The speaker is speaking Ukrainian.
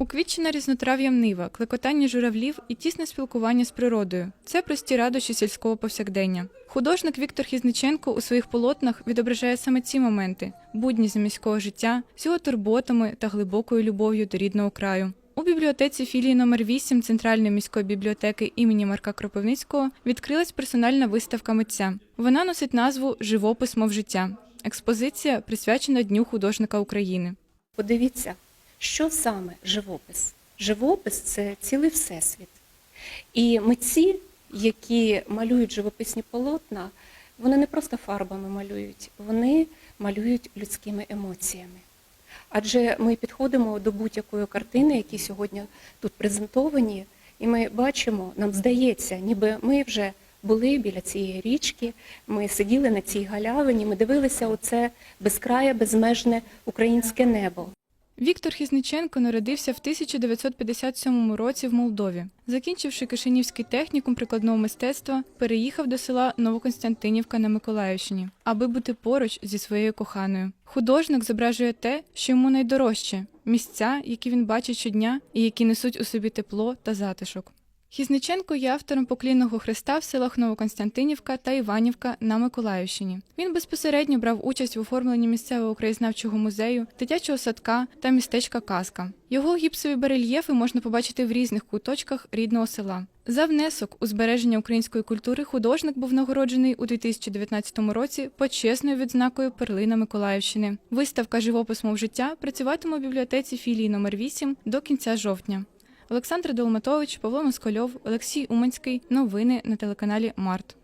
Уквітчена різнотрав'ям нива, клекотання журавлів і тісне спілкування з природою це прості радощі сільського повсякдення. Художник Віктор Хізниченко у своїх полотнах відображає саме ці моменти будні заміського життя з його турботами та глибокою любов'ю до рідного краю. У бібліотеці філії номер 8 Центральної міської бібліотеки імені Марка Кропивницького відкрилась персональна виставка митця. Вона носить назву Живопис мов життя. Експозиція присвячена Дню художника України. Подивіться, що саме живопис? Живопис це цілий всесвіт. І митці, які малюють живописні полотна, вони не просто фарбами малюють, вони малюють людськими емоціями. Адже ми підходимо до будь-якої картини, які сьогодні тут презентовані, і ми бачимо, нам здається, ніби ми вже були біля цієї річки, ми сиділи на цій галявині, ми дивилися оце безкрає, безмежне українське небо. Віктор Хізниченко народився в 1957 році в Молдові. Закінчивши Кишинівський технікум прикладного мистецтва, переїхав до села Новоконстантинівка на Миколаївщині, аби бути поруч зі своєю коханою. Художник зображує те, що йому найдорожче місця, які він бачить щодня і які несуть у собі тепло та затишок. Хізниченко є автором поклінного хреста в селах Новоконстантинівка та Іванівка на Миколаївщині. Він безпосередньо брав участь в оформленні місцевого краєзнавчого музею, дитячого садка та містечка Казка. Його гіпсові барельєфи можна побачити в різних куточках рідного села. За внесок у збереження української культури художник був нагороджений у 2019 році почесною відзнакою Перлина Миколаївщини. Виставка Живопис мов життя працюватиме у бібліотеці філії номер 8 до кінця жовтня. Олександр Долматович, Павло Москольов, Олексій Уманський. Новини на телеканалі Март.